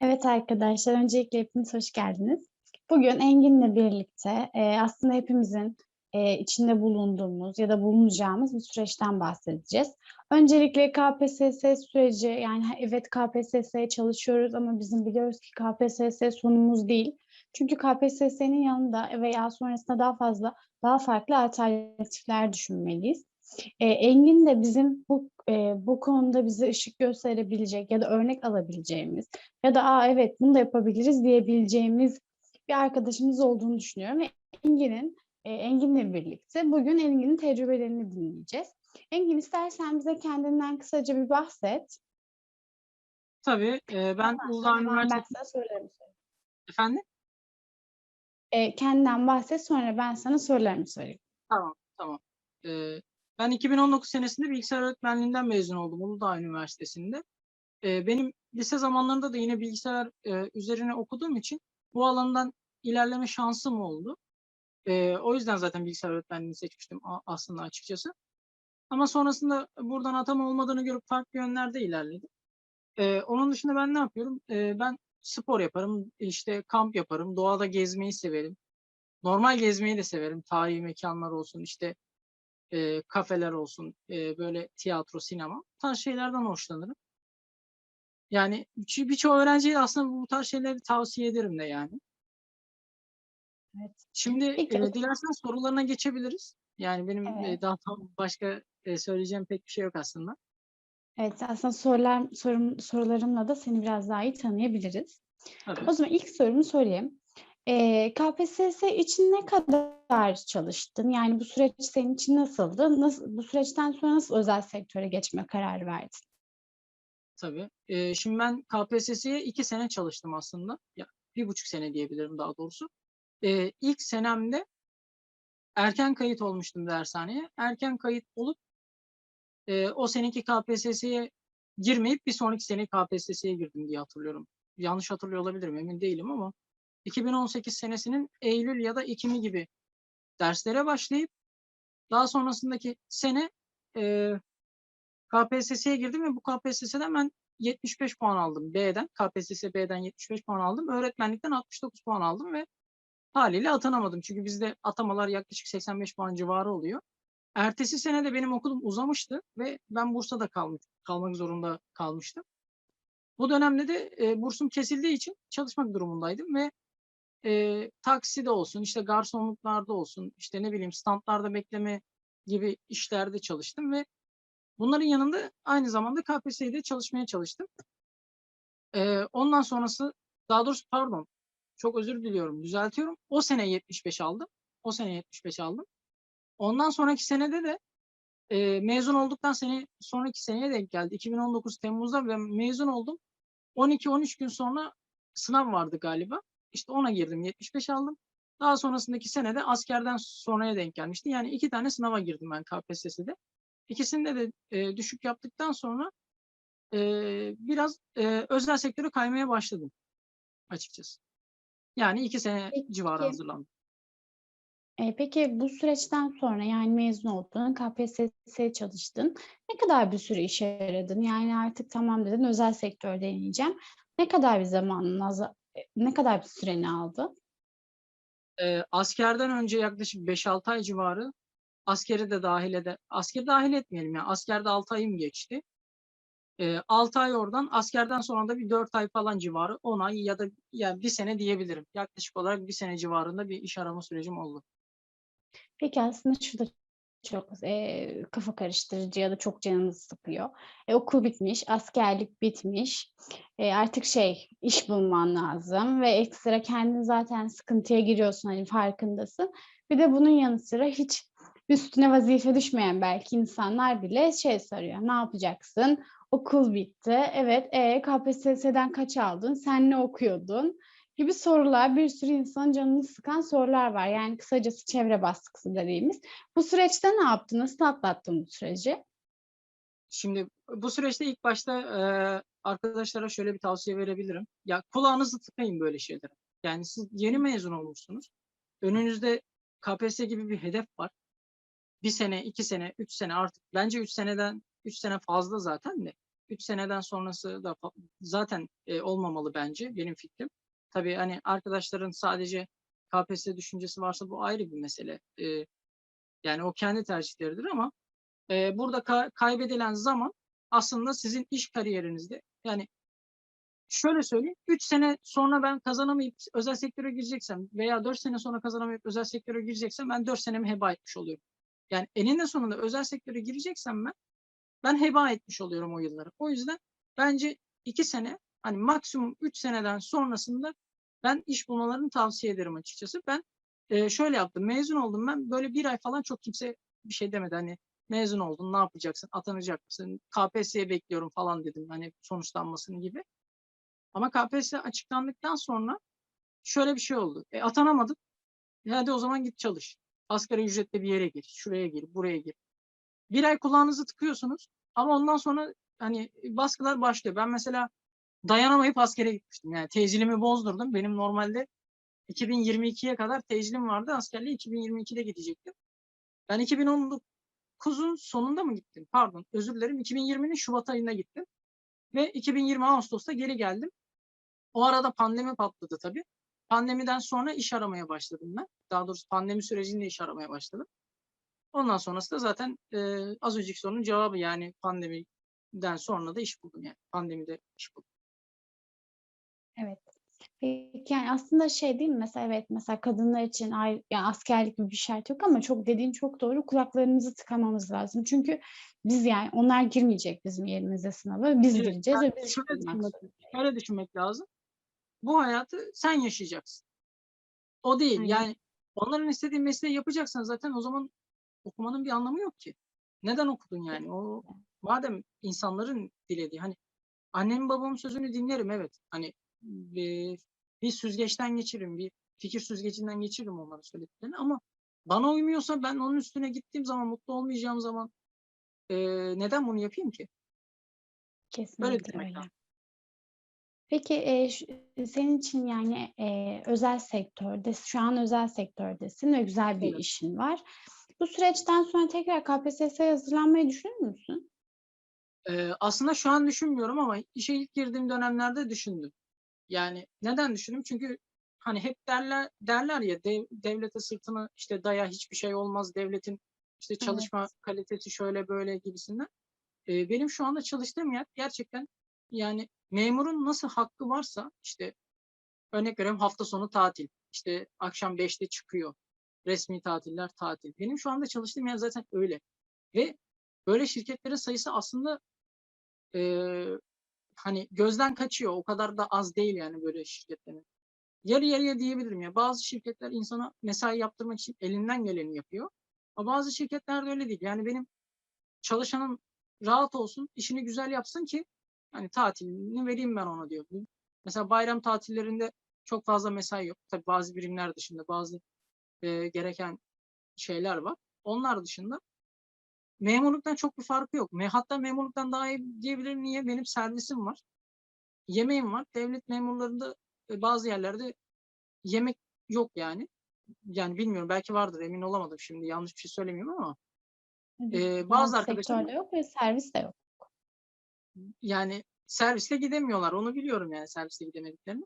Evet arkadaşlar, öncelikle hepiniz hoş geldiniz. Bugün Engin'le birlikte e, aslında hepimizin e, içinde bulunduğumuz ya da bulunacağımız bir süreçten bahsedeceğiz. Öncelikle KPSS süreci, yani evet KPSS'ye çalışıyoruz ama bizim biliyoruz ki KPSS sonumuz değil. Çünkü KPSS'nin yanında veya sonrasında daha fazla, daha farklı alternatifler düşünmeliyiz. E, Engin de bizim bu e, bu konuda bize ışık gösterebilecek ya da örnek alabileceğimiz ya da Aa, evet bunu da yapabiliriz diyebileceğimiz bir arkadaşımız olduğunu düşünüyorum ve Engin'in e, Engin'le birlikte bugün Engin'in tecrübelerini dinleyeceğiz. Engin istersen bize kendinden kısaca bir bahset. Tabii, eee, ben Uludağ ben Üniversitesi sorularımı sorayım. Efendim? E, kendinden bahset sonra ben sana sorularımı sorayım. Tamam, tamam. Eee, ben 2019 senesinde bilgisayar öğretmenliğinden mezun oldum Uludağ Üniversitesi'nde. Eee, benim lise zamanlarında da yine bilgisayar, eee, üzerine okuduğum için bu alandan ilerleme şansım oldu. Eee, o yüzden zaten bilgisayar öğretmenliğini seçmiştim aslında açıkçası. Ama sonrasında buradan atama olmadığını görüp farklı yönlerde ilerledim. Eee, onun dışında ben ne yapıyorum? Eee, ben spor yaparım, işte kamp yaparım, doğada gezmeyi severim. Normal gezmeyi de severim. Tarihi mekânlar olsun, işte, eee, kafeler olsun, eee, böyle tiyatro, sinema, tarz şeylerden hoşlanırım. Yani çi birçoğu öğrenciye aslında bu tarz şeyleri tavsiye ederim de yani. Evet. Şimdi, Peki eee, dilersen sorularına geçebiliriz. Yani benim, Evet. daha tam başka, eee, söyleyeceğim pek bir şey yok aslında. Evet, aslında sorular sorum sorularımla da seni biraz daha iyi tanıyabiliriz. Tabii. O zaman ilk sorumu sorayım. KPSS için ne kadar çalıştın? Yani bu süreç senin için nasıldı? Nasıl bu süreçten sonra nasıl özel sektöre geçme kararı verdin? Tabii. Eee, şimdi ben KPSS'ye 2 sene çalıştım aslında. Ya, 1,5 sene diyebilirim daha doğrusu. Eee, ilk senemde erken kayıt olmuştum dershaneye. Erken kayıt olup eee, o seneki KPSS'ye girmeyip bir sonraki sene KPSS'ye girdim diye hatırlıyorum. Yanlış hatırlıyor olabilirim, emin değilim ama 2018 senesinin eylül ya da ekimi gibi derslere başlayıp daha sonrasındaki sene, eee, KPSS'ye girdim ve bu KPSS'den ben 75 puan aldım B'den. KPSS B'den 75 puan aldım. Öğretmenlikten 69 puan aldım ve hâliyle atanamadım. Çünkü bizde atamalar yaklaşık 85 puan civarı oluyor. Ertesi sene de benim okulum uzamıştı ve ben Bursa'da kalmış kalmak zorunda kalmıştım. Bu dönemde de, eee, bursum kesildiği için çalışmak durumundaydım ve, eee, takside olsun, işte garsonluklarda olsun, işte ne bileyim standlarda bekleme gibi işlerde çalıştım ve bunların yanında aynı zamanda KPSS'ye de çalışmaya çalıştım. Eee, ondan sonrası daha doğrusu pardon, çok özür diliyorum, düzeltiyorum. O sene 75 aldım. O sene 75 aldım. Ondan sonraki senede de, eee, mezun olduktan sene sonraki seneye denk geldi. 2019 Temmuz'da ve mezun oldum. 12-13 gün sonra sınav vardı galiba. İşte ona girdim, 75 aldım. Daha sonrasındaki sene de askerden sonraya denk gelmişti. Yani 2 tane sınava girdim ben KPSS'de. İkisinde de, eee, düşük yaptıktan sonra, eee, biraz, eee, özel sektöre kaymaya başladım açıkçası. Yani 2 sene civarı Peki hazırlandım. Eee, peki bu süreçten sonra, yani mezun oldun, KPSS'ye çalıştın. Ne kadar bir süre işe yaradın? Yani artık tamam dedin, özel sektör deneyeceğim. Ne kadar bir eee, ne kadar bir süreni aldı? Eee, askerden önce yaklaşık 5-6 ay civarı, askeri de dâhil ede askeri dâhil etmeyelim ya, askerde 6 ayım geçti. Eee, 6 ay oradan, askerden sonra da bir 4 ay falan civarı, 10 ay ya da ya 1 sene diyebilirim. Yaklaşık olarak 1 sene civarında bir iş arama sürecim oldu. Peki aslında şu da çok, eee, kafa karıştırıcı ya da çok canımızı sıkıyor. E, okul bitmiş, askerlik bitmiş. Eee, artık şey, iş bulman lazım ve ekstra kendin zaten sıkıntıya giriyorsun, hani, farkındasın. Bir de bunun yanı sıra hiç üstüne vazife düşmeyen belki insanlar bile şey soruyor, "Ne yapacaksın? Okul bitti. Evet, eee, KPSS'den kaç aldın? Sen ne okuyordun?" Gibi sorular, bir sürü insanın canını sıkan sorular var. Yani kısacası çevre baskısı dediğimiz. Bu süreçte ne yaptın? Nasıl atlattın bu süreci? Şimdi bu süreçte ilk başta, eee, arkadaşlara şöyle bir tavsiye verebilirim. Ya, kulağınızı tıkayın böyle şeylere. Yani siz yeni mezun olmuşsunuz. Önünüzde KPSS gibi bir hedef var. 1 sene, 2 sene, 3 sene artık bence 3 seneden 3 sene fazla zaten de. 3 seneden sonrası da zaten e, olmamalı bence benim fikrim. Tabii hani arkadaşların sadece KPSS düşüncesi varsa bu ayrı bir mesele. E, yani o kendi tercihleridir ama e, burada ka- kaybedilen zaman aslında sizin iş kariyerinizde yani şöyle söyleyeyim 3 sene sonra ben kazanamayıp özel sektöre gireceksem veya 4 sene sonra kazanamayıp özel sektöre gireceksem ben 4 senemi heba etmiş oluyorum. Yani eninde sonunda özel sektöre gireceksem ben ben heba etmiş oluyorum o yılları. O yüzden bence 2 sene hani maksimum 3 seneden sonrasında ben iş bulmalarını tavsiye ederim açıkçası. Ben e, şöyle yaptım. Mezun oldum ben. Böyle bir ay falan çok kimse bir şey demedi. Hani mezun oldun ne yapacaksın? Atanacak mısın? KPSS'ye bekliyorum falan dedim. Hani sonuçlanmasını gibi. Ama KPSS açıklandıktan sonra şöyle bir şey oldu. E, atanamadık. E, hadi o zaman git çalış. Asgari ücretle bir yere gir. Şuraya gir, buraya gir. Bir ay kulağınızı tıkıyorsunuz. Ama ondan sonra hani baskılar başlıyor. Ben mesela dayanamayıp askere gitmiştim. Yani tecilimi bozdurdum. Benim normalde 2022'ye kadar tecilim vardı. Askerliğe 2022'de gidecektim. Ben 2019'un sonunda mı gittim? Pardon, özür dilerim. 2020'nin Şubat ayında gittim. Ve 2020 Ağustos'ta geri geldim. O arada pandemi patladı tabii. Pandemiden sonra iş aramaya başladım ben. Daha doğrusu pandemi sürecinde iş aramaya başladım. Ondan sonrası da zaten e, az önceki sorunun cevabı yani pandemiden sonra da iş buldum yani. Pandemide iş buldum. Evet. Peki yani aslında şey değil mi? Mesela evet mesela kadınlar için ayrı, yani askerlik gibi bir şart yok ama çok dediğin çok doğru. Kulaklarımızı tıkamamız lazım. Çünkü biz yani onlar girmeyecek bizim yerimize sınava. Biz Evet, gireceğiz yani ve biz şöyle düşünmek, şöyle düşünmek lazım. Bu hayatı sen yaşayacaksın. O değil. Aynen. Yani onların istediği mesleği yapacaksan zaten o zaman okumanın bir anlamı yok ki. Neden okudun yani? O madem insanların dilediği hani annemin babamın sözünü dinlerim evet. Hani bir, bir süzgeçten geçiririm, bir fikir süzgecinden geçiririm onların söylediklerini ama bana uymuyorsa ben onun üstüne gittiğim zaman mutlu olmayacağım zaman eee, neden bunu yapayım ki? Kesinlikle düşünmek öyle. lazım. Peki e, şu- senin için yani e, özel sektörde, şu an özel sektördesin ve güzel bir Evet. işin var. Bu süreçten sonra tekrar KPSS'ye hazırlanmayı düşünür müsün? Eee, aslında şu an düşünmüyorum ama işe ilk girdiğim dönemlerde düşündüm. Yani neden düşündüm? Çünkü hani hep derler derler ya dev, devlete sırtını işte daya hiçbir şey olmaz devletin işte çalışma kalitesi şöyle böyle gibisinden. Eee, benim şu anda çalıştığım yer gerçekten yani memurun nasıl hakkı varsa işte örnek veriyorum hafta sonu tatil. işte akşam 5'te çıkıyor. Resmi tatiller tatil. Benim şu anda çalıştığım yer zaten öyle. Ve böyle şirketlerin sayısı aslında eee, hani gözden kaçıyor. O kadar da az değil yani böyle şirketlerin. Yarı yarıya diyebilirim ya. Bazı şirketler insana mesai yaptırmak için elinden geleni yapıyor. Ama bazı şirketler de öyle değil. Yani benim çalışanım rahat olsun, işini güzel yapsın ki hani tatilini vereyim ben ona diyor. Mesela bayram tatillerinde çok fazla mesai yok. Tabii bazı birimler dışında bazı e, gereken şeyler var. Onlar dışında memurluktan çok bir farkı yok. Hatta memurluktan daha iyi diyebilirim. Niye? Benim servisim var. Yemeğim var. Devlet memurlarında e, bazı yerlerde yemek yok yani. Yani bilmiyorum belki vardır emin olamadım şimdi yanlış bir şey söylemiyorum ama Ee, bazı arkadaşlar- yok ve servis de yok. yani servisle gidemiyorlar. Onu biliyorum yani servisle gidemediklerini.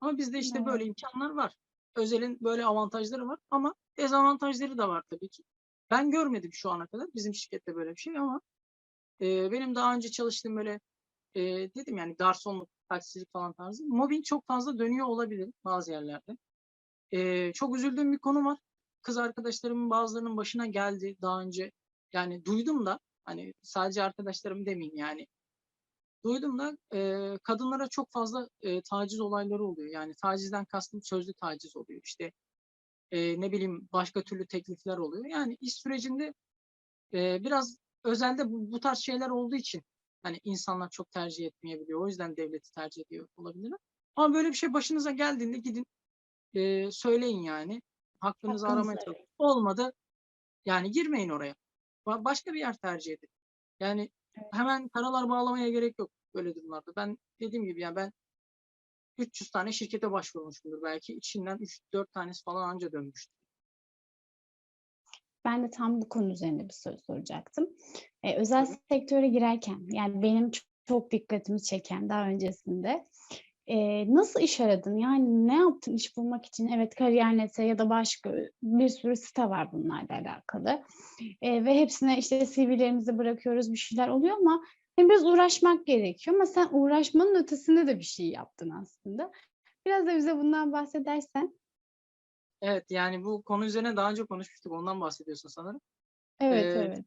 Ama bizde işte böyle imkanlar var. Özel'in böyle avantajları var ama dezavantajları da var tabii ki. Ben görmedim şu ana kadar bizim şirkette böyle bir şey ama e, benim daha önce çalıştığım böyle e, dedim yani garsonluk, taksicilik falan tarzı mobbing çok fazla dönüyor olabilir bazı yerlerde. E, çok üzüldüğüm bir konu var. Kız arkadaşlarımın bazılarının başına geldi daha önce. Yani duydum da hani sadece arkadaşlarım demeyeyim yani duydum da e, kadınlara çok fazla e, taciz olayları oluyor. Yani tacizden kastım sözlü taciz oluyor. İşte e, ne bileyim başka türlü teklifler oluyor. Yani iş sürecinde e, biraz özelde bu, bu tarz şeyler olduğu için hani insanlar çok tercih etmeyebiliyor. O yüzden devleti tercih ediyor olabilir. Ama böyle bir şey başınıza geldiğinde gidin e, söyleyin yani. Hakkınızı Hakkınızı aramaya çalışın. Olmadı yani girmeyin oraya. Ba- başka bir yer tercih edin. Yani hemen karalar bağlamaya gerek yok böyle durumlarda. Ben dediğim gibi yani ben 300 tane şirkete başvurmuşumdur belki. İçinden 3-4 tanesi falan anca dönmüştür. Ben de tam bu konu üzerine bir soru soracaktım. Ee, özel Tabii. sektöre girerken yani benim çok, çok dikkatimi çeken daha öncesinde. Eee, nasıl iş aradın? Yani ne yaptın iş bulmak için? Evet, Kariyer.net'e ya da başka bir sürü site var bunlarla alakalı. Eee, ve hepsine işte CV'lerimizi bırakıyoruz, bir şeyler oluyor ama hani biraz uğraşmak gerekiyor ama sen uğraşmanın ötesinde de bir şey yaptın aslında. Biraz da bize bundan bahsedersen. Evet, yani bu konu üzerine daha önce konuşmuştuk. Ondan bahsediyorsun sanırım. Evet, Eee, evet.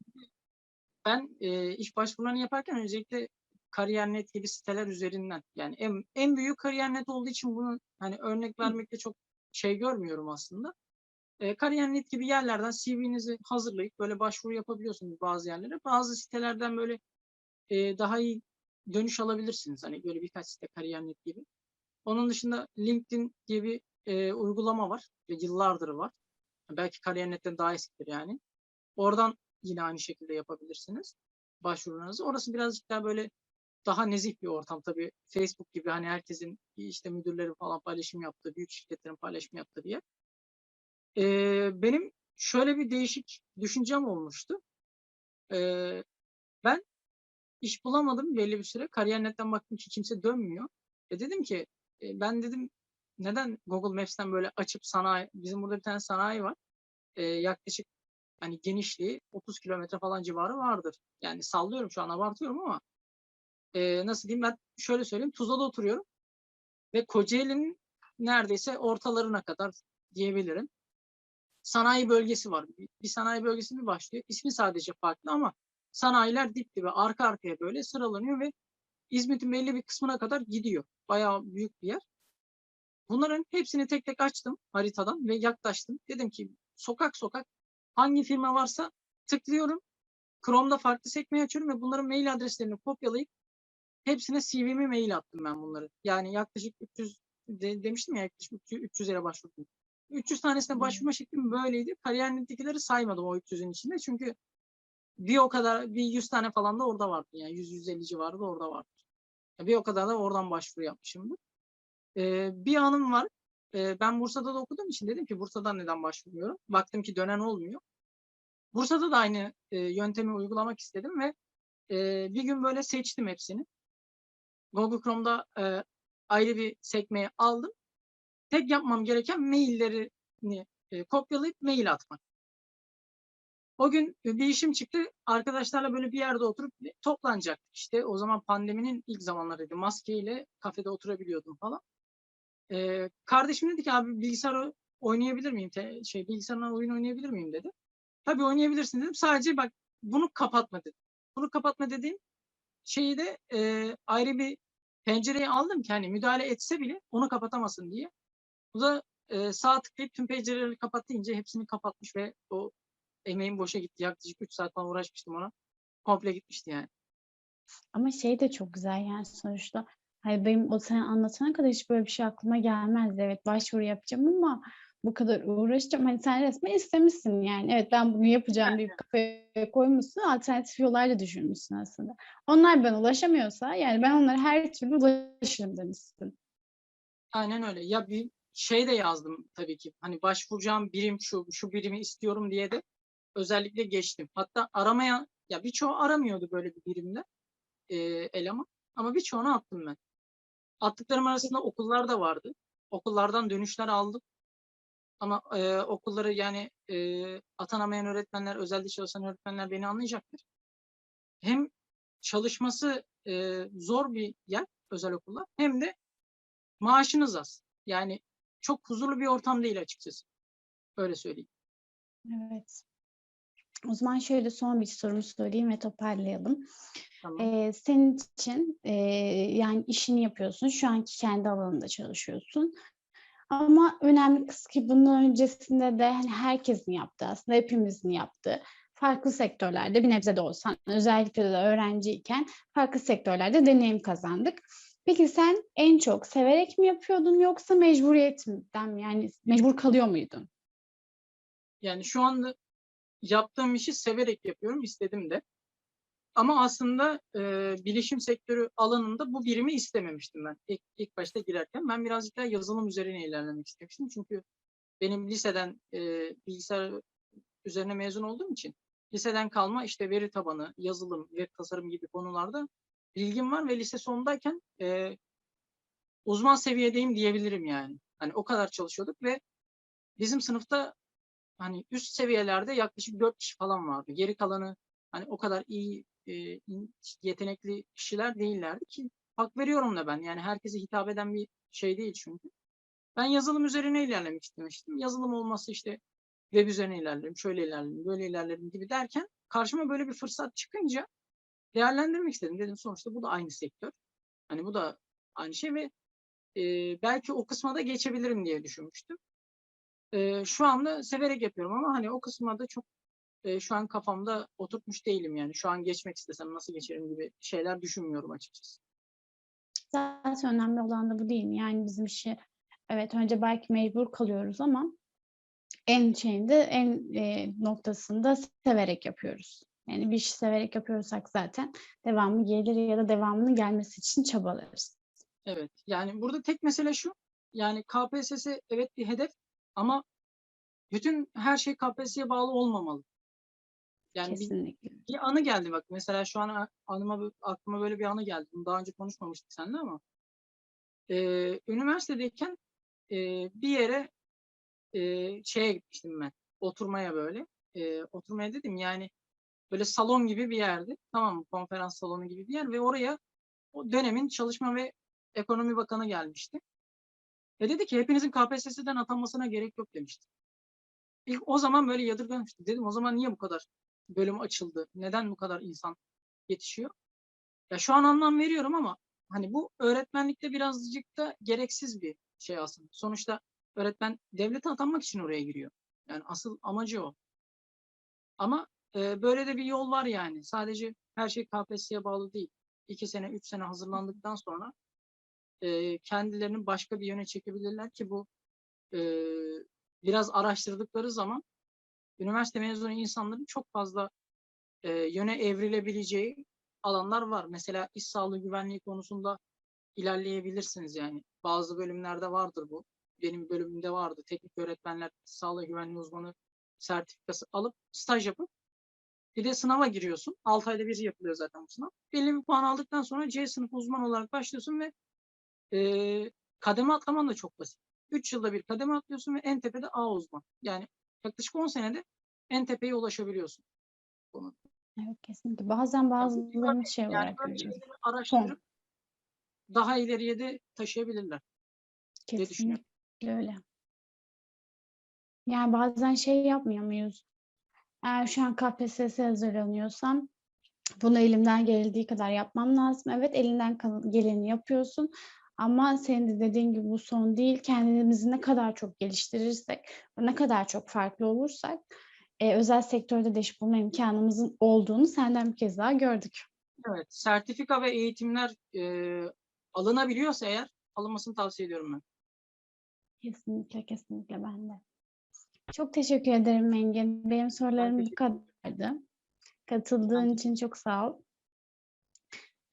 ben, eee, iş başvurularını yaparken öncelikle Kariyer.net gibi siteler üzerinden yani en en büyüğü Kariyer.net olduğu için bunu hani örnek vermekte çok şey görmüyorum aslında. Eee, Kariyer.net gibi yerlerden CV'nizi hazırlayıp böyle başvuru yapabiliyorsunuz bazı yerlere. Bazı sitelerden böyle, eee, daha iyi dönüş alabilirsiniz. Hani böyle birkaç site Kariyer.net gibi. Onun dışında LinkedIn diye bir, eee, uygulama var yıllardır var. Belki Kariyer.net'ten daha eskidir yani. Oradan yine aynı şekilde yapabilirsiniz başvurularınızı. Orası birazcık daha böyle daha nezih bir ortam tabii. Facebook gibi hani herkesin işte müdürlerin falan paylaşım yaptığı, büyük şirketlerin paylaşım yaptığı bir yer. Benim şöyle bir değişik düşüncem olmuştu. Eee, ben iş bulamadım belli bir süre. Kariyer.net'ten baktım ki kimse dönmüyor. E dedim ki e, ben dedim neden Google Maps'ten böyle açıp sanayi, bizim burada bir tane sanayi var. Eee, yaklaşık hani genişliği 30 kilometre falan civarı vardır. Yani sallıyorum şu an abartıyorum ama eee, nasıl diyeyim ben şöyle söyleyeyim Tuzla'da oturuyorum ve Kocaeli'nin neredeyse ortalarına kadar diyebilirim. Sanayi bölgesi var. Bir sanayi bölgesi mi başlıyor? İsmi sadece farklı ama sanayiler dip dibe arka arkaya böyle sıralanıyor ve İzmit'in belli bir kısmına kadar gidiyor. Bayağı büyük bir yer. Bunların hepsini tek tek açtım haritadan ve yaklaştım. Dedim ki sokak sokak hangi firma varsa tıklıyorum. Chrome'da farklı sekmeyi açıyorum ve bunların mail adreslerini kopyalayıp hepsine CV'mi mail attım ben bunları. Yani yaklaşık 300 de, demiştim ya yaklaşık 300, 300 yere başvurdum. 300 tanesine başvurma şeklim böyleydi. Kariyer.net'tekileri saymadım o 300'ün içinde. Çünkü bir o kadar bir 100 tane falan da orada vardı. Yani 100-150 civarı da orada vardı. Bir o kadar da oradan başvuru yapmışımdır. Ee, bir anım var. Ee, ben Bursa'da da okuduğum için dedim ki Bursa'dan neden başvurmuyorum? Baktım ki dönen olmuyor. Bursa'da da aynı e, yöntemi uygulamak istedim ve e, bir gün böyle seçtim hepsini. Google Chrome'da e, ayrı bir sekmeye aldım. Tek yapmam gereken maillerini e, kopyalayıp mail atmak. O gün e, bir işim çıktı. Arkadaşlarla böyle bir yerde oturup toplanacaktık. İşte o zaman pandeminin ilk zamanlarıydı. Maskeyle kafede oturabiliyordum falan. Ee, kardeşim dedi ki abi bilgisayar oynayabilir miyim? Te- şey bilgisayarla oyun oynayabilir miyim dedi. Tabii oynayabilirsin dedim. Sadece bak bunu kapatma dedim. Bunu kapatma dediğim şeyi de e, ayrı bir pencereyi aldım ki hani müdahale etse bile onu kapatamasın diye. Bu da e, sağ tıklayıp tüm pencereleri kapat deyince hepsini kapatmış ve o emeğim boşa gitti. Yaklaşık 3 saat falan uğraşmıştım ona. Komple gitmişti yani. Ama şey de çok güzel yani sonuçta. Hani benim o sen anlatana kadar hiç böyle bir şey aklıma gelmezdi. Evet başvuru yapacağım ama bu kadar uğraşacağım. Hani sen resmen istemişsin yani. Evet ben bunu yapacağım deyip kafaya koymuşsun. Alternatif yollar da düşünmüşsün aslında. Onlar ben ulaşamıyorsa yani ben onlara her türlü ulaşırım demişsin. Aynen öyle. Ya bir şey de yazdım tabii ki. Hani başvuracağım birim şu, şu birimi istiyorum diye de özellikle geçtim. Hatta aramaya, ya birçoğu aramıyordu böyle bir birimde e, eleman. Ama birçoğunu attım ben. Attıklarım arasında okullar da vardı. Okullardan dönüşler aldım. Ama e, okulları yani e, atanamayan öğretmenler, özelde çalışan öğretmenler beni anlayacaktır. Hem çalışması e, zor bir yer özel okullar hem de maaşınız az. Yani çok huzurlu bir ortam değil açıkçası. Öyle söyleyeyim. Evet. O zaman şöyle son bir sorumu sorayım ve toparlayalım. Tamam. Ee, senin için e, yani işini yapıyorsun. Şu anki kendi alanında çalışıyorsun. Ama önemli kısmı ki bundan öncesinde de hani herkesin yaptığı aslında hepimizin yaptığı farklı sektörlerde bir nebze de olsan özellikle de öğrenciyken farklı sektörlerde deneyim kazandık. Peki sen en çok severek mi yapıyordun yoksa mecburiyetten mi? Yani mecbur kalıyor muydun? Yani şu anda yaptığım işi severek yapıyorum, istedim de. Ama aslında e, bilişim sektörü alanında bu birimi istememiştim ben ilk, ilk başta girerken. Ben birazcık daha yazılım üzerine ilerlemek istemiştim. Çünkü benim liseden e, bilgisayar üzerine mezun olduğum için liseden kalma işte veri tabanı, yazılım, web tasarım gibi konularda bilgim var ve lise sonundayken e, uzman seviyedeyim diyebilirim yani. Hani o kadar çalışıyorduk ve bizim sınıfta hani üst seviyelerde yaklaşık 4 kişi falan vardı. Geri kalanı hani o kadar iyi e, yetenekli kişiler değillerdi ki hak veriyorum da ben. Yani herkese hitap eden bir şey değil çünkü. Ben yazılım üzerine ilerlemek istemiştim. Yazılım olması işte web üzerine ilerlerim, şöyle ilerlerim, böyle ilerlerim gibi derken karşıma böyle bir fırsat çıkınca değerlendirmek istedim. Dedim sonuçta bu da aynı sektör. Hani bu da aynı şey ve e, belki o kısma da geçebilirim diye düşünmüştüm. E, şu anda severek yapıyorum ama hani o kısma da çok e, şu an kafamda oturtmuş değilim yani. Şu an geçmek istesem nasıl geçerim gibi şeyler düşünmüyorum açıkçası. Zaten önemli olan da bu değil mi? Yani bizim işi evet önce belki mecbur kalıyoruz ama en şeyinde en e, noktasında severek yapıyoruz. Yani bir işi severek yapıyorsak zaten devamı gelir ya da devamının gelmesi için çabalarız. Evet. Yani burada tek mesele şu. Yani KPSS evet bir hedef ama bütün her şey KPSS'ye bağlı olmamalı. Yani bir, Kesinlikle. bir anı geldi bak. Mesela şu an a- anıma aklıma böyle bir anı geldi. Bunu daha önce konuşmamıştık seninle ama. Ee, üniversitedeyken e, bir yere e, şeye gitmiştim ben. Oturmaya böyle. E, oturmaya dedim yani böyle salon gibi bir yerdi. Tamam mı? Konferans salonu gibi bir yer ve oraya o dönemin Çalışma ve Ekonomi Bakanı gelmişti. Ve dedi ki hepinizin KPSS'den atanmasına gerek yok demişti. İlk o zaman böyle yadırgamıştım. Dedim o zaman niye bu kadar bölüm açıldı? Neden bu kadar insan yetişiyor? Ya şu an anlam veriyorum ama hani bu öğretmenlikte birazcık da gereksiz bir şey aslında. Sonuçta öğretmen devlete atanmak için oraya giriyor. Yani asıl amacı o. Ama e, böyle de bir yol var yani. Sadece her şey KPSS'ye bağlı değil. İki sene, üç sene hazırlandıktan sonra e, kendilerini başka bir yöne çekebilirler ki bu e, biraz araştırdıkları zaman üniversite mezunu insanların çok fazla e, yöne evrilebileceği alanlar var. Mesela iş sağlığı güvenliği konusunda ilerleyebilirsiniz yani. Bazı bölümlerde vardır bu. Benim bölümümde vardı. Teknik öğretmenler sağlığı güvenliği uzmanı sertifikası alıp staj yapıp bir de sınava giriyorsun. 6 ayda bir yapılıyor zaten bu sınav. Belli bir puan aldıktan sonra C sınıfı uzman olarak başlıyorsun ve e, kademe atlaman da çok basit. 3 yılda bir kademe atlıyorsun ve en tepede A uzman. Yani yaklaşık 10 senede en tepeye ulaşabiliyorsun. Bunu. Evet kesinlikle. Bazen bazılarını şey Yani olarak böyle görüyoruz. şeyleri araştırıp daha ileriye de taşıyabilirler. Kesinlikle öyle. Yani bazen şey yapmıyor muyuz? Eğer şu an KPSS hazırlanıyorsam bunu elimden geldiği kadar yapmam lazım. Evet elinden geleni yapıyorsun ama senin de dediğin gibi bu son değil. Kendimizi ne kadar çok geliştirirsek ne kadar çok farklı olursak e, özel sektörde de iş bulma imkanımızın olduğunu senden bir kez daha gördük. Evet, sertifika ve eğitimler e, alınabiliyorsa eğer alınmasını tavsiye ediyorum ben. Kesinlikle, kesinlikle ben de. Çok teşekkür ederim Engin. Benim sorularım bu kadardı. Katıldığın için çok sağ ol.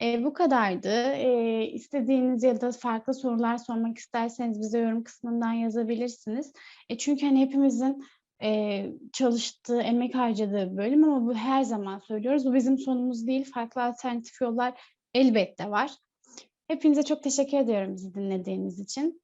Ee, bu kadardı. Ee, istediğiniz ya da farklı sorular sormak isterseniz bize yorum kısmından yazabilirsiniz. E, çünkü hani hepimizin e, çalıştığı, emek harcadığı bölüm ama bu her zaman söylüyoruz. Bu bizim sonumuz değil. Farklı alternatif yollar elbette var. Hepinize çok teşekkür ediyorum bizi dinlediğiniz için.